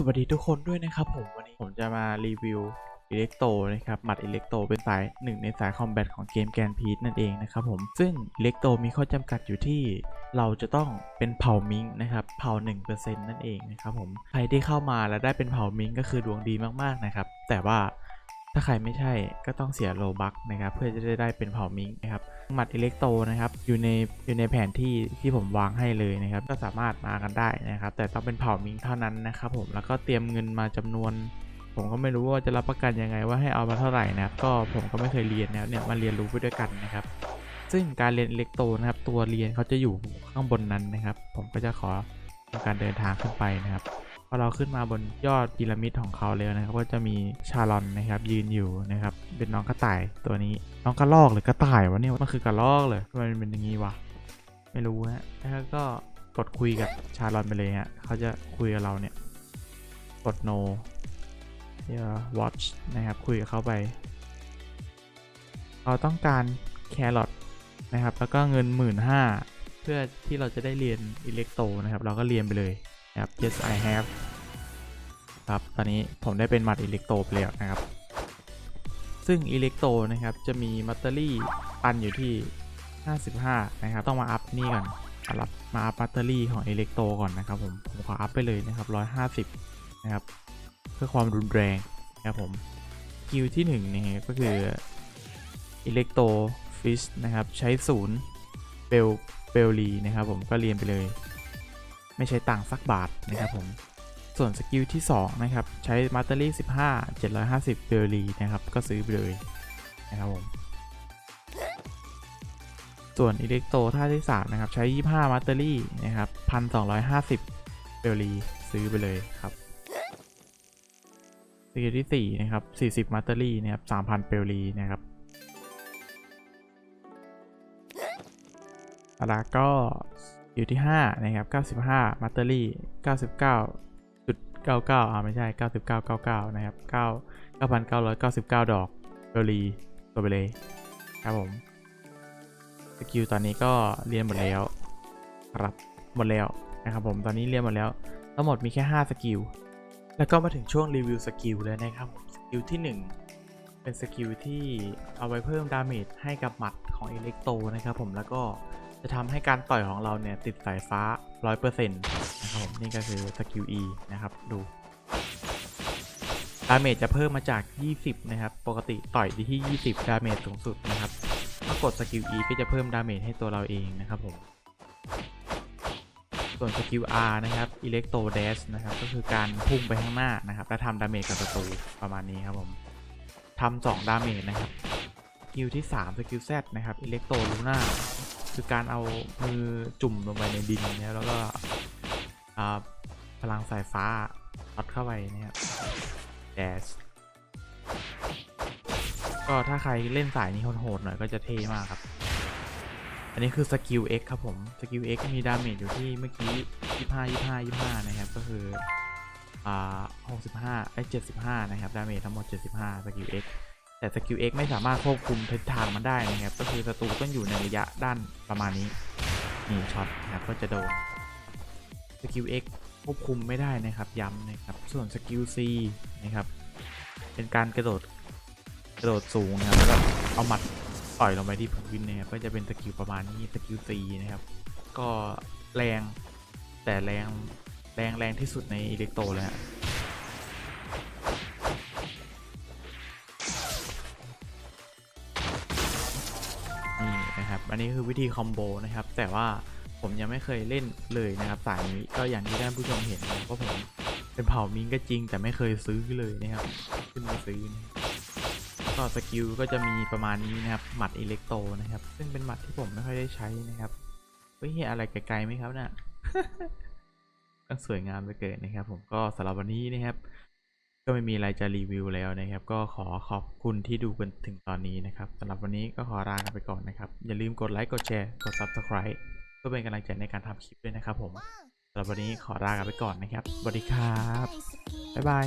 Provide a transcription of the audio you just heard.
สวัสดีทุกคนด้วยนะครับผมวันนี้ผมจะมารีวิวอิเล็กโตนะครับหมัดอิเล็กโตเป็นสายหนึ่งในสายคอมแบทของเกมแกนพีทนั่นเองนะครับผมซึ่งอิเล็กโตมีข้อจำกัดอยู่ที่เราจะต้องเป็นเผ่ามิงนะครับเผ่า1%นั่นเองนะครับผมใครที่เข้ามาแล้วได้เป็นเผ่ามิงก็คือดวงดีมากๆนะครับแต่ว่า ถ้าใครไม่ใช่ก็ต้องเสียโลบัคนะครับ เพื่อจะได้ได้เป็นเผ่ามิงนะครับหมัดอิเล็กโตนะครับอยู่ในอยู่ในแผนที่ที่ผมวางให้เลยนะครับ ก็สามารถมากันได้นะครับ แต่ต้องเป็นเผ่ามิงเท่านั้นนะครับผมแล้วก็เตรียมเงินมาจำนวน ผมก็ไม่รู้ว่าจะรับประกันยังไงว่าให้เอามาเท่าไหร่นะครับก็ผมก็ไม่เคยเรียนนะครับเนี่ยมาเรียนรู้ไปด้วยกันนะครับ ซึ่งการเรียนอิเล็กโตนะครับ ตัวเรียนเขาจะอยู่ข้างบนนั้นนะครับ ผมก็จะขอทำการเดินทางขึ้นไปนะครับ พอเราขึ้นมาบนยอดพีระมิดของเขาแล้วนะครับ ก็จะมีชาลอนนะครับยืนอยู่นะครับ เป็นน้องกระต่ายตัวนี้ น้องกระลอกหรือกระต่ายวะเนี่ยมันคือกระลอกเลยมันเป็นอย่างนี้วะไม่รู้ฮะแล้วก็กดคุยกับชาลอนไปเลยฮะเขาจะคุยกับเราเนี่ยกด no เดี๋ยว watch นะครับคุยกับเขาไป เราต้องการแครอทนะครับ แล้วก็เงินหมื่นห้าเพื่อที่เราจะได้เรียนอิเล็กโตนะครับ เราก็เรียนไปเลย นะครับ yes I have ครับ ตอนนี้ผมได้เป็นมัดอิเล็กโตไปแล้วนะครับ ซึ่งอิเล็กโตนะครับ จะมีมัตเตอรี่ปันอยู่ที่ 55 นะครับ ต้องมาอัพนี่ก่อนรับมาอัพมัตเตอรี่ของอิเล็กโตก่อนนะครับ ผม ผมขออัพไปเลยนะครับ 150 นะครับ เพื่อความรุนแรงนะครับผมกิลที่1นะฮะก็คืออิเล็กโตฟิชนะครับ ใช้ศูนย์เบลเบลลีนะครับ ผมก็เรียนไปเลย ไม่ใช้ตังค์สักบาทนะครับผม ส่วนสกิลที่ 2 นะครับ ใช้มัตเตอรี่15 750เบลลีนะครับ ก็ซื้อไปเลยนะครับผม ส่วนอิเล็กโตท่าที่ 3 นะครับ ใช้ 25มัตเตอรี่นะครับ1,250เบลลีซื้อไปเลยครับสกิลที่ 4 นะครับ 40มัตเตอรี่นะครับ3,000เปลลีนะครับแล้วก็ สกิลที่ 5 นะครับ 95 มัตเตอรี่ 99.99 อ่าไม่ใช่ 99.99 นะครับ 9 9,999 ดอกเปลลีตัวไปเลยครับผม สกิลตอนนี้ก็เรียนหมดแล้วครับหมดแล้วนะครับผม ตอนนี้เรียนหมดแล้ว ทั้งหมดมีแค่ 5 สกิล แล้วก็มาถึงช่วงรีวิวสกิลแล้วนะครับสกิลที่ 1 เป็นสกิลที่เอาไว้เพิ่มดาเมจให้กับหมัดของอิเล็กโตนะครับผม แล้วก็ จะทำให้การต่อยของเราเนี่ยติดสายฟ้า 100%นะครับผมนี่ก็คือสกิล E นะครับดูดาเมจจะเพิ่มมาจาก 20 นะครับ ปกติต่อยที่ 20 ดาเมจสูงสุดนะครับ ถ้ากดสกิล E ก็จะเพิ่มดาเมจให้ตัวเราเองนะครับผม ส่วนสกิล R นะครับ Electro Dash นะครับ ก็คือการพุ่งไปข้างหน้านะครับ และทำดาเมจกับศัตรูประมาณนี้ครับผมทำสองดาเมจนะครับ สกิลที่ 3 สกิล Z นะครับ Electro Luna คือการเอามือจุ่มลงไปในดินเนี่ยแล้วก็พลังสายฟ้าช็อตเข้าไปเนะครับ Dash ก็ถ้าใครเล่นสายนี้โหดๆหน่อยก็จะเท่มากครับ อันนี้คือสกิล X ครับผม สกิล X มีดาเมจอยู่ที่เมื่อกี้ 25 25 25 นะครับ ก็คือ อ่า 65ไอ้75 นะครับ ดาเมจทั้งหมด 75 สกิล X แต่สกิล X ไม่สามารถควบคุมทิศทางมันได้นะครับ ก็คือศัตรูต้องอยู่ในระยะด้านประมาณนี้นี่ช็อตนะครับก็จะโดนสกิล X ควบคุมไม่ได้นะครับย้ำนะครับ ส่วนสกิล C นะครับ เป็นการกระโดดกระโดดสูงนะครับแล้วก็เอาหมัดต่อยลงไปที่พื้นนะครับก็จะเป็นสกิลประมาณนี้สกิลซีนะครับ ก็แรงแต่แรงแรงแรงที่สุดในอิเล็กโตเลยฮะันนี้คือวิธีคอมโบนะครับ แต่ว่าผมยังไม่เคยเล่นเลยนะครับสายนี้ก็อย่างที่ท่านผู้ชมเห็นนะว่าผมเป็นเผ่ามิงก็จริง แต่ไม่เคยซื้อเลยนะครับขึ้นมาซื้อนะก็สกิลก็จะมีประมาณนี้นะครับหมัดอิเล็กโตนะครับ ซึ่งเป็นหมัดที่ผมไม่ค่อยได้ใช้นะครับเฮ้ยอะไรไกลๆไหมครับเนะ่ะก็สวยงามไปเกิดนะครับ ผมก็สำหรับวันนี้นะครับ ก็ไม่มีอะไรจะรีวิวแล้วนะครับ ก็ขอขอบคุณที่ดูกันถึงตอนนี้นะครับสำหรับวันนี้ก็ขอลาไปก่อนนะครับ อย่าลืมกดไลค์กดแชร์กด Subscribe เพื่อเป็นกำลังใจในการทำคลิปด้วยนะครับผมสำหรับวันนี้ขอลากันไปก่อนนะครับสวัสดีครับ บ๊ายบาย